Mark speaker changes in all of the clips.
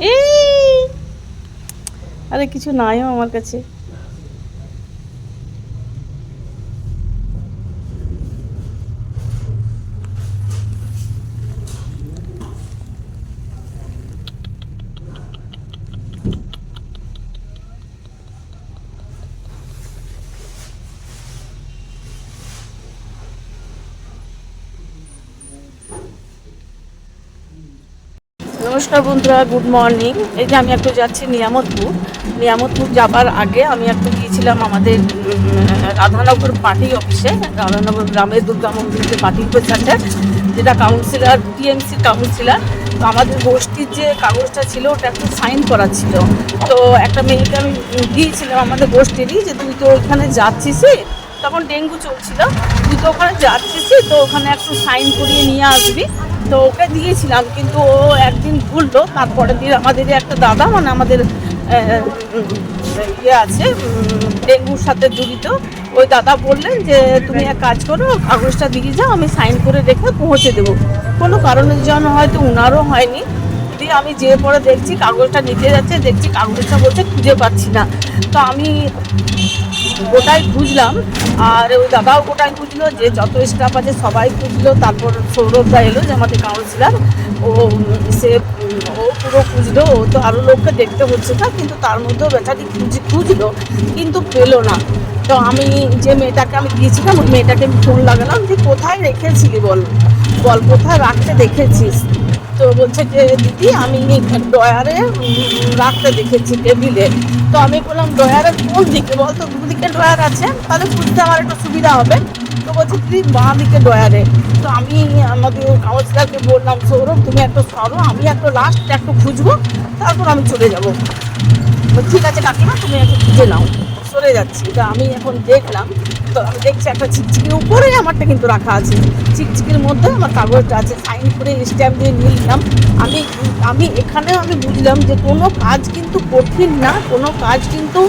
Speaker 1: এই! আরে কিছু নাইও আমার কাছে। নমস্কার বন্ধুরা গুড মর্নিং এই যে আমি একটু যাচ্ছি নিয়ামতপুর। নিয়ামতপুর যাবার আগে আমি একটু গিয়েছিলাম আমাদের রাধানগর পার্টি অফিসে, রাধানগর গ্রামের দুর্গা মন্দিরের পার্টি অফিস আছে, যেটা কাউন্সিলর টিএমসি কাউন্সিলর তো আমাদের গোষ্ঠীর যে কাগজটা ছিল, ওটা একটু সাইন করা ছিল। তো একটা মেয়েকে আমি দিয়েছিলাম আমাদের গোষ্ঠীরই যে, তুই তো ওইখানে যাচ্ছিস তখন ডেঙ্গু চলছিল। তুই তো ওখানে যাচ্ছিস তো ওখানে একটু সাইন করিয়ে নিয়ে আসবি। তো ওকে দিয়েছিলাম, কিন্তু ও একদিন ভুললো তারপরের দিন আমাদের একটা দাদা মানে আমাদের ইয়ে আছে ডেঙ্গুর সাথে জড়িত, ওই দাদা বললেন যে, তুমি এক কাজ করো, কাগজটা দিয়ে যাও, আমি সাইন করে রেখে পৌঁছে দেবো। কোনো কারণের জন্য হয়তো উনারও হয়নি। দিয়ে আমি যে পরে দেখছি, কাগজটা নিতে যাচ্ছে, দেখছি কাগজটা বলছে খুঁজে পাচ্ছি না। তো আমি গোটাই খুঁজলাম আর ওই দাদাও গোটাই খুঁজলো যে যত স্টাফ আছে সবাই খুঁজলো তারপর সৌরভদা এলো যে আমাদের কাউন্সিলার ও, সে, ও পুরো খুঁজলো ও তো আরও লোককে দেখতে হচ্ছে না, কিন্তু তার মধ্যেও বেচারি খুঁজি, খুঁজলো, কিন্তু পেল না। তো আমি যে মেয়েটাকে আমি দিয়েছিলাম, ওই মেয়েটাকে ফোন লাগালাম যে কোথায় রেখেছিলি বল? বল, কোথায় রাখতে দেখেছিস? তো বলছে যে, দিদি, আমি ডয়ারে রাখতে দেখেছি টেবিলে। তো আমি বললাম ডয়ারের কোন দিকে? বলতো দুদিকে ডয়ার আছে, তাহলে খুঁজতে আমার একটু সুবিধা হবে। তো বলছে, দিদি, বাঁ দিকে ডয়ারে তো আমি আমাদের কাউন্সিলারকে বললাম, সৌরভ, তুমি একটু সরো, আমি একটু লাস্ট একটু খুঁজবো, তারপর আমি চলে যাব। ঠিক আছে কাকিমা, তুমি একটু খুঁজে নাও। সরে যাচ্ছি তো আমি এখন দেখলাম। তো আমি দেখছি একটা চিকচিকির উপরেই আমারটা কিন্তু রাখা আছে। চিকচিকির মধ্যে আমার কাগজটা আছে, সাইন করে স্ট্যাম্প দিয়ে নিলাম। আমি আমি এখানেও আমি বুঝলাম যে কোনো কাজ কিন্তু কঠিন না, কোনো কাজ কিন্তু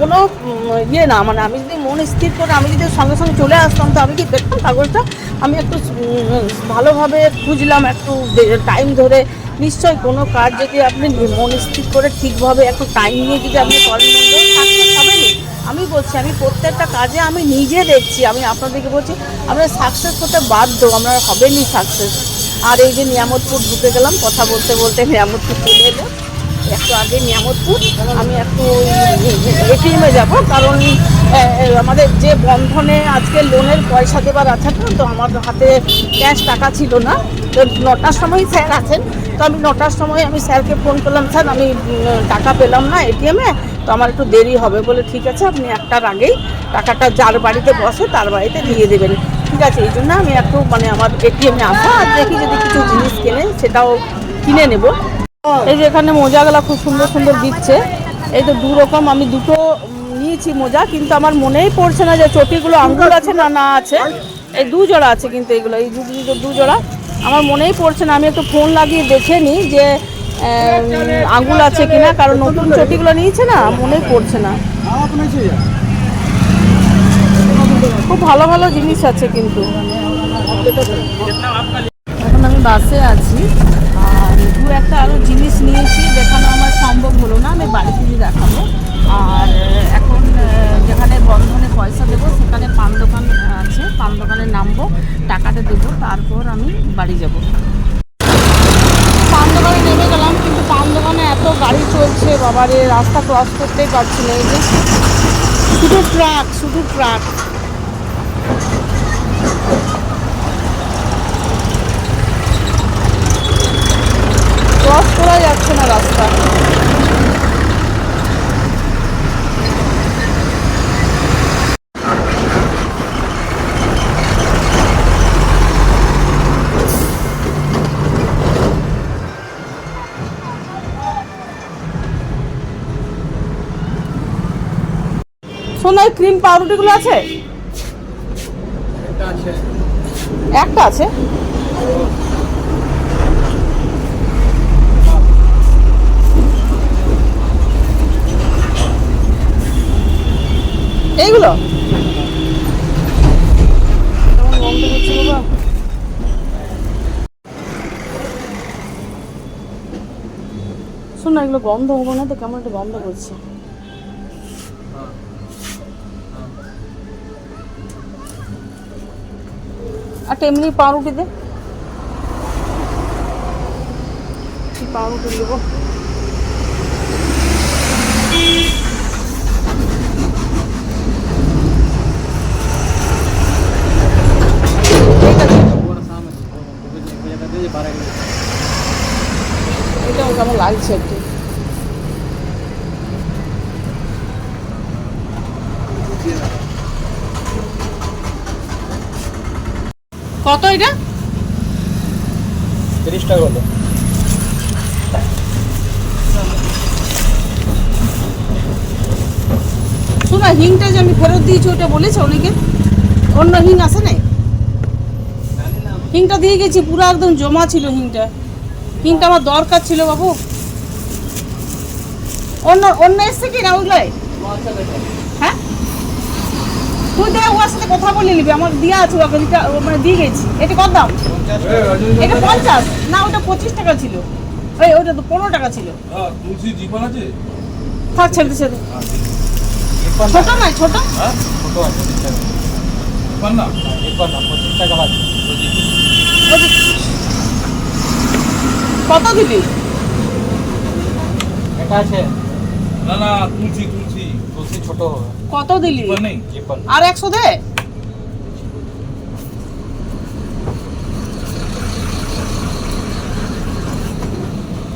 Speaker 1: কোনো ইয়ে না। মানে আমি যদি মন স্থির করে, আমি যদি সঙ্গে সঙ্গে চলে আসতাম, তো আমি কি দেখতাম কাগজটা? আমি একটু ভালোভাবে খুঁজলাম, একটু টাইম ধরে নিশ্চয়ই কোনো কাজ যদি আপনি মন স্থির করে ঠিকভাবে একটু টাইম নিয়ে যদি আপনি করেন সাকসেস হবেনি আমি বলছি আমি প্রত্যেকটা কাজে আমি নিজে দেখছি আমি আপনাদেরকে বলছি আমরা সাকসেস হতে বাধ্য আমরা হবেনই সাকসেস আর এই যে নিয়ামতপুর ঢুকে গেলাম কথা বলতে বলতে নিয়ামতপুর চলে এলো একটু আগে নিয়ামতপুর আমি একটু এটিএমে যাব কারণ আমাদের যে বন্ধনে আজকে লোনের পয়সা দেবার আছে তো আমার হাতে ক্যাশ টাকা ছিল না। তো নটার সময় স্যার আছেন, তো আমি নটার সময় আমি স্যারকে ফোন করলাম, স্যার, আমি টাকা পেলাম না এটিএমে তো আমার একটু দেরি হবে। বলে, ঠিক আছে, আপনি একটার আগেই টাকাটা যার বাড়িতে বসে তার বাড়িতে দিয়ে দেবেন। ঠিক আছে, এই জন্য আমি একটু মানে আমার এটিএমে আসা, আর দেখি যদি কিছু জিনিস কেনে, সেটাও কিনে নেব। এই যে এখানে মোজাগুলো খুব সুন্দর সুন্দর দিচ্ছে। এই তো দু রকম, আমি দুটো নিয়েছি মোজা কিন্তু আমার মনেই পড়ছে না যে চটিগুলো আঙ্গুল আছে না না আছে। এই দু জোড়া আছে কিন্তু এগুলো এই দু জোড়া। আমার মনেই পড়ছে না আমি একটু ফোন লাগিয়ে দেখে নিই যে আহ, আঙ্গুল আছে কিনা কারণ নতুন চটিগুলো নিয়েছে না মনেই পড়ছে না। খুব ভালো ভালো জিনিস আছে কিন্তু। এখন আমি বাসে আছি আর দু একটা আরও জিনিস নিয়েছি দেখানো আমার সম্ভব হলো না আমি বাড়িতে দেখাবো। আর এখন বন্ধনে পয়সা দেবো, সেখানে পান দোকান আছে পান দোকানে নামবো, টাকাটা দেবো, তারপর আমি বাড়ি যাব। পান দোকানে নেমে গেলাম, কিন্তু পান দোকানে এত গাড়ি চলছে, বাবারে, রাস্তা ক্রস করতেই পারছি না, এই যে শুধু ট্রাক শুধু ট্রাক ক্রস করা যাচ্ছে না রাস্তা। সোনাই ক্রিম পাউরুটিগুলো আছে? একটা আছে। এইগুলো? শোন না এগুলো গন্ধ হব না তো কেমন একটা গন্ধ করছে। আর এমনি পাউরুটি দে কি পাউরুটি দেবো ঠিক আছে এটাও কেমন লাগছে একটু কত এটা?
Speaker 2: তিরিশ টাকা হলো।
Speaker 1: শোনা হিংটা যে আমি ফেরত দিয়েছি ওটা বলেছে অনেকে। অন্য হিং আছে নাই? হিংটা দিয়ে গেছি পুরো একদম জমা ছিল হিংটা। হিংটা আমার দরকার ছিল বাবু। অন্য অন্য এসছে কি না ওইগুলোয় হ্যাঁ? তুই দেখ ওর সাথে কথা বলে নিবি আমার দিয়া আছে ওকে মানে দিয়ে গেছি। এটা কত দাম? এটা পঞ্চাশ? না ওটা পঁচিশ টাকা ছিল। ওই ওটা তো পনেরো টাকা ছিল। থাক ছেড়ে ছেড়ে ছোট ছোট
Speaker 3: হ্যাঁ
Speaker 2: ছোট।
Speaker 3: না
Speaker 2: বাদ
Speaker 1: কত দিবি
Speaker 2: এটা আছে।
Speaker 3: না না
Speaker 2: ছোট হবে।
Speaker 1: কত দিলি?
Speaker 3: নেই।
Speaker 1: আর একশো দে।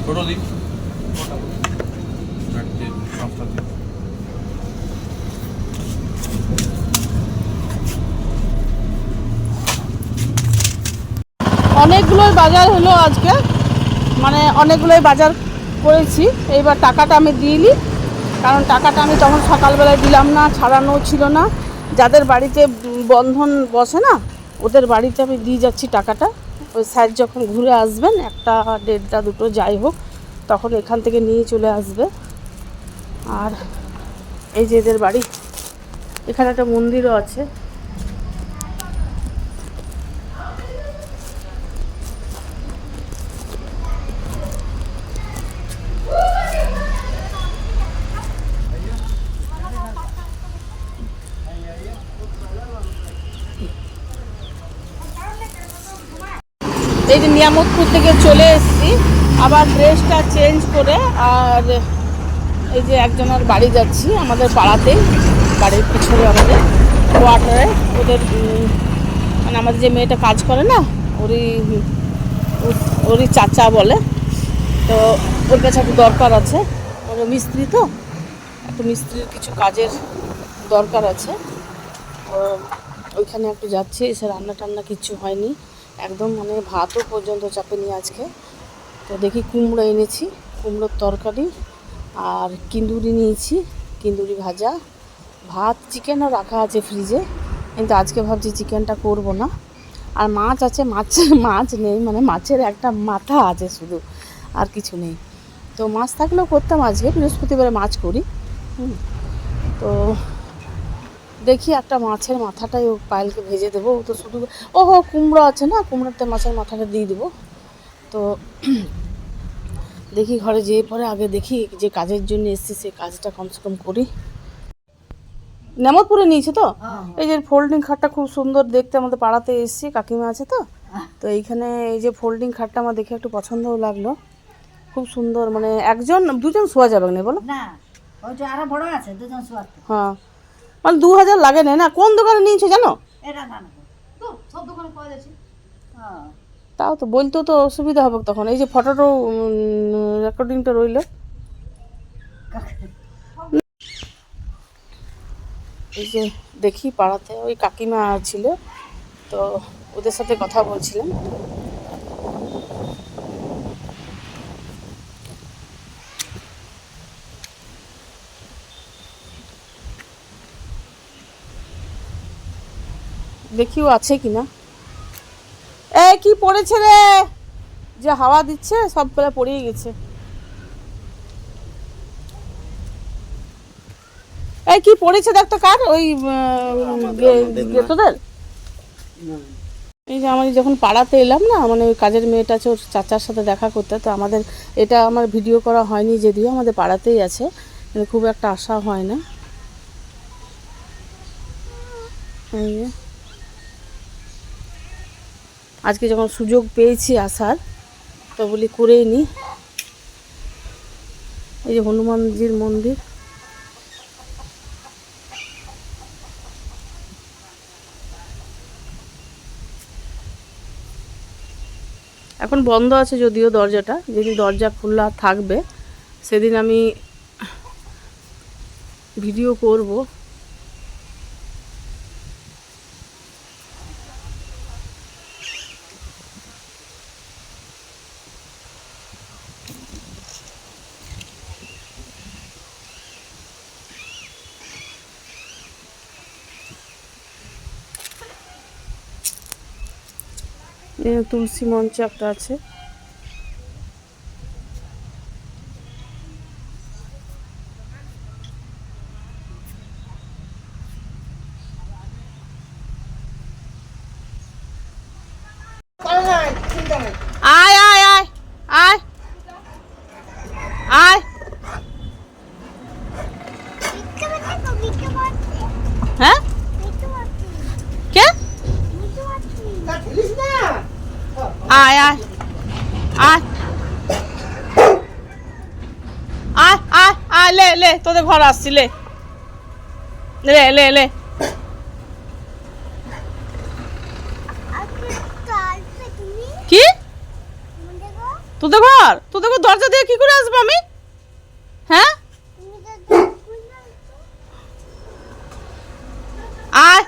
Speaker 3: ছোট দিন
Speaker 1: অনেকগুলোই বাজার হলো আজকে। মানে অনেকগুলোই বাজার করেছি। এইবার টাকাটা আমি দিইনি কারণ টাকাটা আমি তখন সকালবেলায় দিলাম না, ছাড়ানো ছিল না। যাদের বাড়িতে বন্ধন বসে না, ওদের বাড়িতে আমি দিয়ে যাচ্ছি টাকাটা। ওই স্যার যখন ঘুরে আসবেন, একটা দেড়টা দুটো যাই হোক, তখন এখান থেকে নিয়ে চলে আসবে। আর এই যে এদের বাড়ি, এখানে একটা মন্দিরও আছে। এই যে নিয়ামতপুর থেকে চলে এসেছি। আবার ড্রেসটা চেঞ্জ করে আর এই যে একজনের বাড়ি যাচ্ছি আমাদের পাড়াতেই, বাড়ির পিছনে আমাদের কোয়ার্টারে ওদের মানে আমাদের যে মেয়েটা কাজ করে না, ওরই ওরই চাচা বলে। তো ওর কাছে একটু দরকার আছে। ওর মিস্ত্রি তো, একটু মিস্ত্রির কিছু কাজের দরকার আছে। ওইখানে একটু যাচ্ছি, এসে রান্না টান্না কিছু হয়নি। একদম মানে ভাতও পর্যন্ত চাপেনি আজকে। তো দেখি কুমড়ো এনেছি, কুমড়োর তরকারি আর কিন্দুরি নিয়েছি, কিন্দুরি ভাজা। ভাত চিকেনও রাখা আছে ফ্রিজে, কিন্তু আজকে ভাবছি চিকেনটা করব না। আর মাছ আছে, মাছ মাছ নেই মানে মাছের একটা মাথা আছে শুধু, আর কিছু নেই। তো মাছ থাকলেও করতাম আজকে, বৃহস্পতিবারে মাছ করি। হুম। তো দেখি একটা মাছের মাথাটাই ও পায়েলকে ভেজে দেবো। ও তো শুধু ও হো কুমড়ো আছে না? কুমড়োতে মাছের মাথাটা দিয়ে দেবো। তো দেখি ঘরে যেয়ে পরে আগে দেখি যে কাজের জন্য এসেছি সে কাজটা কমসে কম করি। নেমতপুরে নিয়েছে তো? এই যে ফোল্ডিং খাটটা খুব সুন্দর দেখতে আমাদের পাড়াতে এসেছি কাকিমা আছে তো? তো এইখানে এই যে ফোল্ডিং খাটটা আমার দেখে একটু পছন্দও লাগল। খুব সুন্দর মানে একজন দুজন শোয়া যাবে না বলো?
Speaker 4: না ওইটা আরও বড় আছে দুজন শোয়ার তো।
Speaker 1: হ্যাঁ। মানে দু হাজার লাগে না না? কোন দোকানে নিয়েছে জানো?
Speaker 4: হ্যাঁ।
Speaker 1: তাও তো বলতেও তো অসুবিধা হবে তখন। এই যে ফটোটা রেকর্ডিংটা রইল। এই যে দেখি পাড়াতে ওই কাকিমা ছিল তো ওদের সাথে কথা বলছিলাম। দেখি ও আছে কিনা। এ, কি পড়েছে রে? যে হাওয়া দিচ্ছে, সব বেলা পড়েই গেছে। এই কি পড়েছে দেখ তো কার? ওই তোদের এই যে আমি যখন পাড়াতে এলাম না মানে ওই কাজের মেয়েটা আছে, ওর চাচার সাথে দেখা করতে, তো আমাদের, এটা আমার ভিডিও করা হয়নি যদিও, আমাদের পাড়াতেই আছে। কিন্তু খুব একটা আশা হয় না। এই। আজকে যখন সুযোগ পেয়েছি আসার, তো বলি করেই নি। এই যে হনুমানজির মন্দির। এখন বন্ধ আছে যদিও দরজাটা, যেদিন দরজা খোলা থাকবে, সেদিন আমি ভিডিও করব। তুলসী মঞ্চ একটা আছে আয় আয় আয় আয় আয় হ্যাঁ কে আয় আয় আয় আয় আয় আয় লে লে তোদের ঘর আসছি লে লে লে কি তোদের ঘর তোদের ঘর দরজা দিয়ে কি করে আসব আমি? হ্যাঁ? আয়।